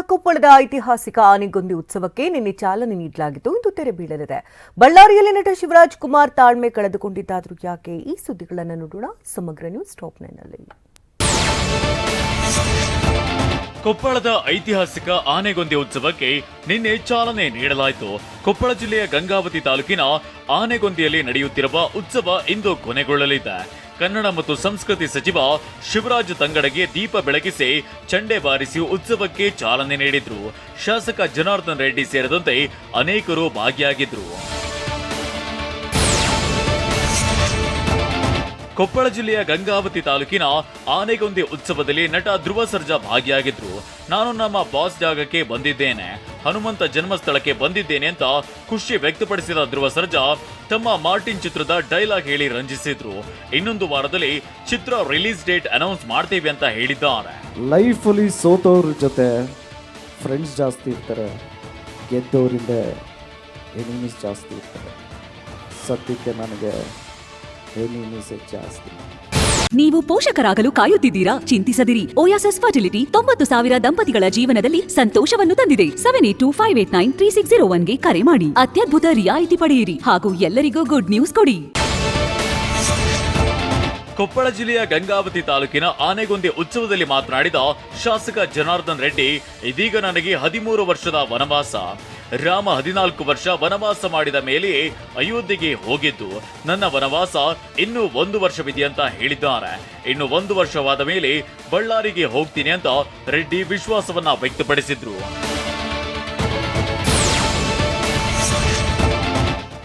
ಕೊಪ್ಪಳದ ಐತಿಹಾಸಿಕ ಆನೆಗೊಂದಿ ಉತ್ಸವಕ್ಕೆ ನಿನ್ನೆ ಚಾಲನೆ ನೀಡಲಾಗಿತ್ತು. ಇಂದು ತೆರೆ ಬೀಳಲಿದೆ. ಬಳ್ಳಾರಿಯಲ್ಲಿ ನಟ ಶಿವರಾಜ್ ಕುಮಾರ್ ತಾಳ್ಮೆ ಕಳೆದುಕೊಂಡಿದ್ದಾದರೂ ಯಾಕೆ? ಈ ಸುದ್ದಿಗಳನ್ನು ನೋಡೋಣ. ಸಮಗ್ರ ನ್ಯೂಸ್ ಟಾಪ್ ನೈನ್ನಲ್ಲಿ. ಕೊಪ್ಪಳದ ಐತಿಹಾಸಿಕ ಆನೆಗೊಂದಿ ಉತ್ಸವಕ್ಕೆ ನಿನ್ನೆ ಚಾಲನೆ ನೀಡಲಾಯಿತು. ಕೊಪ್ಪಳ ಜಿಲ್ಲೆಯ ಗಂಗಾವತಿ ತಾಲೂಕಿನ ಆನೆಗೊಂದಿಯಲ್ಲಿ ನಡೆಯುತ್ತಿರುವ ಉತ್ಸವ ಇಂದು ಕೊನೆಗೊಳ್ಳಲಿದೆ. ಕನ್ನಡ ಮತ್ತು ಸಂಸ್ಕೃತಿ ಸಚಿವ ಶಿವರಾಜ್ ತಂಗಡಗೆ ದೀಪ ಬೆಳಗಿಸಿ ಚಂಡೆ ಬಾರಿಸಿ ಉತ್ಸವಕ್ಕೆ ಚಾಲನೆ ನೀಡಿದ್ರು. ಶಾಸಕ ಜನಾರ್ದನ್ ರೆಡ್ಡಿ ಸೇರಿದಂತೆ ಅನೇಕರು ಭಾಗಿಯಾಗಿದ್ರು. ಕೊಪ್ಪಳ ಜಿಲ್ಲೆಯ ಗಂಗಾವತಿ ತಾಲೂಕಿನ ಆನೆಗೊಂದಿ ಉತ್ಸವದಲ್ಲಿ ನಟ ಧ್ರುವ ಸರ್ಜಾ ಭಾಗಿಯಾಗಿದ್ರು. ನಾನು ನಮ್ಮ ಬಾಸ್ ಜಾಗಕ್ಕೆ ಬಂದಿದ್ದೇನೆ. ಹನುಮಂತ ಜನ್ಮಸ್ಥಳಕ್ಕೆ ಬಂದಿದ್ದೇನೆ ಅಂತ ಖುಷಿ ವ್ಯಕ್ತಪಡಿಸಿದ ಧ್ರುವ ಸರ್ಜಾ ತಮ್ಮ ಮಾರ್ಟಿನ್ ಚಿತ್ರದ ಡೈಲಾಗ್ ಹೇಳಿ ರಂಜಿಸಿದ್ರು. ಇನ್ನೊಂದು ವಾರದಲ್ಲಿ ಚಿತ್ರ ರಿಲೀಸ್ ಡೇಟ್ ಅನೌನ್ಸ್ ಮಾಡ್ತೀವಿ ಅಂತ ಹೇಳಿದ್ದಾರೆ. ಲೈಫಲ್ಲಿ ಸೋತವ್ರ ಜೊತೆ ಫ್ರೆಂಡ್ಸ್ ಜಾಸ್ತಿ ಇರ್ತಾರೆ. ಗೆದ್ದವರಿಂದ ಎನಿಮೀಸ್ ಜಾಸ್ತಿ ಇರ್ತಾರೆ. ಸದ್ಯಕ್ಕೆ ನನಗೆ ಜಾಸ್ತಿ ನೀವು ಪೋಷಕರಾಗಲು ಕಾಯುತ್ತಿದ್ದೀರಾ? ಚಿಂತಿಸದಿರಿ. ಓಯಾಸಸ್ ಫರ್ಟಿಲಿಟಿ ತೊಂಬತ್ತು ಸಾವಿರ ದಂಪತಿಗಳ ಜೀವನದಲ್ಲಿ ಸಂತೋಷವನ್ನು ತಂದಿದೆ. Seven eight two five eight nine three six zero ಒನ್ಗೆ ಕರೆ ಮಾಡಿ. ಅತ್ಯದ್ಭುತ ರಿಯಾಯಿತಿ ಪಡೆಯಿರಿ ಹಾಗೂ ಎಲ್ಲರಿಗೂ ಗುಡ್ ನ್ಯೂಸ್ ಕೊಡಿ. ಕೊಪ್ಪಳ ಜಿಲ್ಲೆಯ ಗಂಗಾವತಿ ತಾಲೂಕಿನ ಆನೆಗೊಂದಿ ಉತ್ಸವದಲ್ಲಿ ಮಾತನಾಡಿದ ಶಾಸಕ ಜನಾರ್ದನ್ ರೆಡ್ಡಿ ಇದೀಗ ನನಗೆ ಹದಿಮೂರು ವರ್ಷದ ವನವಾಸ. ರಾಮ ಹದಿನಾಲ್ಕು ವರ್ಷ ವನವಾಸ ಮಾಡಿದ ಮೇಲೆ ಅಯೋಧ್ಯೆಗೆ ಹೋಗಿದ್ದು, ನನ್ನ ವನವಾಸ ಇನ್ನೂ ಒಂದು ವರ್ಷವಿದೆಯಂತ ಹೇಳಿದ್ದಾರೆ. ಇನ್ನು ಒಂದು ವರ್ಷವಾದ ಮೇಲೆ ಬಳ್ಳಾರಿಗೆ ಹೋಗ್ತೀನಿ ಅಂತ ರೆಡ್ಡಿ ವಿಶ್ವಾಸವನ್ನ ವ್ಯಕ್ತಪಡಿಸಿದ್ರು.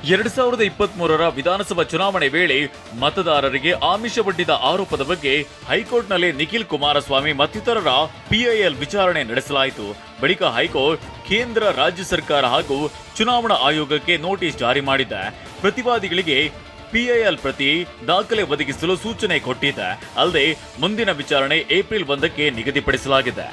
ಎರಡ್ ಸಾವಿರದ ಇಪ್ಪತ್ತ್ ಮೂರರ ವಿಧಾನಸಭಾ ಚುನಾವಣೆ ವೇಳೆ ಮತದಾರರಿಗೆ ಆಮಿಷವೊಡ್ಡಿದ ಆರೋಪದ ಬಗ್ಗೆ ಹೈಕೋರ್ಟ್ನಲ್ಲಿ ನಿಖಿಲ್ ಕುಮಾರಸ್ವಾಮಿ ಮತ್ತಿತರರ ಪಿಐಎಲ್ ವಿಚಾರಣೆ ನಡೆಸಲಾಯಿತು. ಬಳಿಕ ಹೈಕೋರ್ಟ್ ಕೇಂದ್ರ ರಾಜ್ಯ ಸರ್ಕಾರ ಹಾಗೂ ಚುನಾವಣಾ ಆಯೋಗಕ್ಕೆ ನೋಟಿಸ್ ಜಾರಿ ಮಾಡಿದ್ದ. ಪ್ರತಿವಾದಿಗಳಿಗೆ ಪಿಐಎಲ್ ಪ್ರತಿ ದಾಖಲೆ ಒದಗಿಸಲು ಸೂಚನೆ ಕೊಟ್ಟಿದೆ ಅಲ್ಲದೆ ಮುಂದಿನ ವಿಚಾರಣೆ ಏಪ್ರಿಲ್ ಒಂದಕ್ಕೆ ನಿಗದಿಪಡಿಸಲಾಗಿದೆ.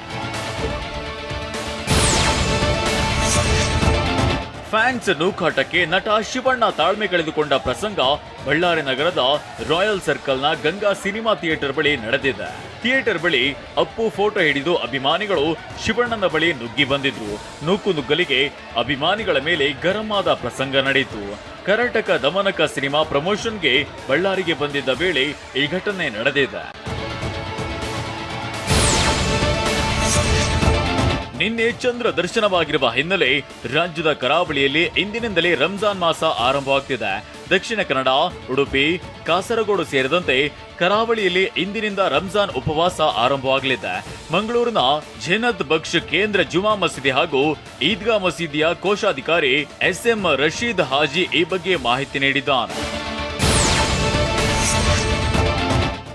ಫ್ಯಾನ್ಸ್ ನೂಕಾಟಕ್ಕೆ ನಟ ಶಿವಣ್ಣ ತಾಳ್ಮೆ ಕಳೆದುಕೊಂಡ ಪ್ರಸಂಗ ಬಳ್ಳಾರಿ ನಗರದ ರಾಯಲ್ ಸರ್ಕಲ್ನ ಗಂಗಾ ಸಿನಿಮಾ ಥಿಯೇಟರ್ ಬಳಿ ನಡೆದಿದೆ. ಥಿಯೇಟರ್ ಬಳಿ ಅಪ್ಪು ಫೋಟೋ ಹಿಡಿದು ಅಭಿಮಾನಿಗಳು ಶಿವಣ್ಣನ ಬಳಿ ನುಗ್ಗಿ ಬಂದಿದ್ರು. ನೂಕು ನುಗ್ಗಲಿಗೆ ಅಭಿಮಾನಿಗಳ ಮೇಲೆ ಗರಂ ಪ್ರಸಂಗ ನಡೆಯಿತು. ಕರ್ನಾಟಕ ದಮನಕ ಸಿನಿಮಾ ಪ್ರಮೋಷನ್ಗೆ ಬಳ್ಳಾರಿಗೆ ಬಂದಿದ್ದ ವೇಳೆ ಈ ಘಟನೆ ನಡೆದಿದೆ. ನಿನ್ನೆ ಚಂದ್ರ ದರ್ಶನವಾಗಿರುವ ಹಿನ್ನೆಲೆ ರಾಜ್ಯದ ಕರಾವಳಿಯಲ್ಲಿ ಇಂದಿನಿಂದಲೇ ರಂಜಾನ್ ಮಾಸ ಆರಂಭವಾಗ್ತಿದೆ. ದಕ್ಷಿಣ ಕನ್ನಡ, ಉಡುಪಿ, ಕಾಸರಗೋಡು ಸೇರಿದಂತೆ ಕರಾವಳಿಯಲ್ಲಿ ಇಂದಿನಿಂದ ರಂಜಾನ್ ಉಪವಾಸ ಆರಂಭವಾಗಲಿದೆ. ಮಂಗಳೂರಿನ ಜೇನತ್ ಬಕ್ಷ್ ಕೇಂದ್ರ ಜುಮಾ ಮಸೀದಿ ಹಾಗೂ ಈದ್ಗಾ ಮಸೀದಿಯ ಕೋಶಾಧಿಕಾರಿ ಎಸ್ ಎಂ ರಶೀದ್ ಹಾಜಿ ಈ ಬಗ್ಗೆ ಮಾಹಿತಿ ನೀಡಿದ್ದಾರೆ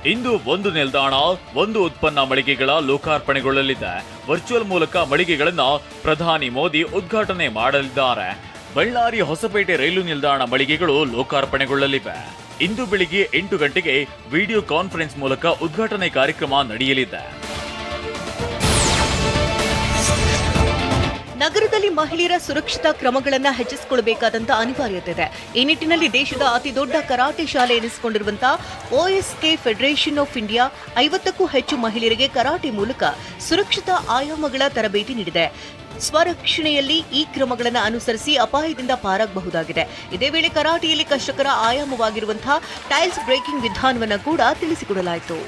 ಇಂದು ಒಂದು ನಿಲ್ದಾಣ, ಒಂದು ಉತ್ಪನ್ನ ಮಳಿಗೆಗಳ ಲೋಕಾರ್ಪಣೆಗೊಳ್ಳಲಿದೆ. ವರ್ಚುವಲ್ ಮೂಲಕ ಮಳಿಗೆಗಳನ್ನು ಪ್ರಧಾನಿ ಮೋದಿ ಉದ್ಘಾಟನೆ ಮಾಡಲಿದ್ದಾರೆ. ಬಳ್ಳಾರಿ ಹೊಸಪೇಟೆ ರೈಲು ನಿಲ್ದಾಣ ಮಳಿಗೆಗಳು ಲೋಕಾರ್ಪಣೆಗೊಳ್ಳಲಿವೆ. ಇಂದು ಬೆಳಿಗ್ಗೆ ಎಂಟು ಗಂಟೆಗೆ ವಿಡಿಯೋ ಕಾನ್ಫರೆನ್ಸ್ ಮೂಲಕ ಉದ್ಘಾಟನೆ ಕಾರ್ಯಕ್ರಮ ನಡೆಯಲಿದೆ. ನಗರದಲ್ಲಿ ಮಹಿಳೆಯರ ಸುರಕ್ಷತಾ ಕ್ರಮಗಳನ್ನು ಹೆಚ್ಚಿಸಿಕೊಳ್ಳಬೇಕಾದಂತ ಅನಿವಾರ್ಯತೆ ಇದೆ ಈ ನಿಟ್ಟಿನಲ್ಲಿ ದೇಶದ ಅತಿ ದೊಡ್ಡ ಕರಾಟೆ ಶಾಲೆ ಎನಿಸಿಕೊಂಡಿರುವಂತಹ ಓಎಸ್ಕೆ ಫೆಡರೇಷನ್ ಆಫ್ ಇಂಡಿಯಾ ಐವತ್ತಕ್ಕೂ ಹೆಚ್ಚು ಮಹಿಳೆಯರಿಗೆ ಕರಾಟೆ ಮೂಲಕ ಸುರಕ್ಷತಾ ಆಯಾಮಗಳ ತರಬೇತಿ ನೀಡಿದೆ. ಸ್ವರಕ್ಷಣೆಯಲ್ಲಿ ಈ ಕ್ರಮಗಳನ್ನು ಅನುಸರಿಸಿ ಅಪಾಯದಿಂದ ಪಾರಾಗಬಹುದಾಗಿದೆ. ಇದೇ ವೇಳೆ ಕರಾಟೆಯಲ್ಲಿ ಕಷ್ಟಕರ ಆಯಾಮವಾಗಿರುವಂತಹ ಟೈಲ್ಸ್ ಬ್ರೇಕಿಂಗ್ ವಿಧಾನವನ್ನು ಕೂಡ ತಿಳಿಸಿಕೊಡಲಾಯಿತು.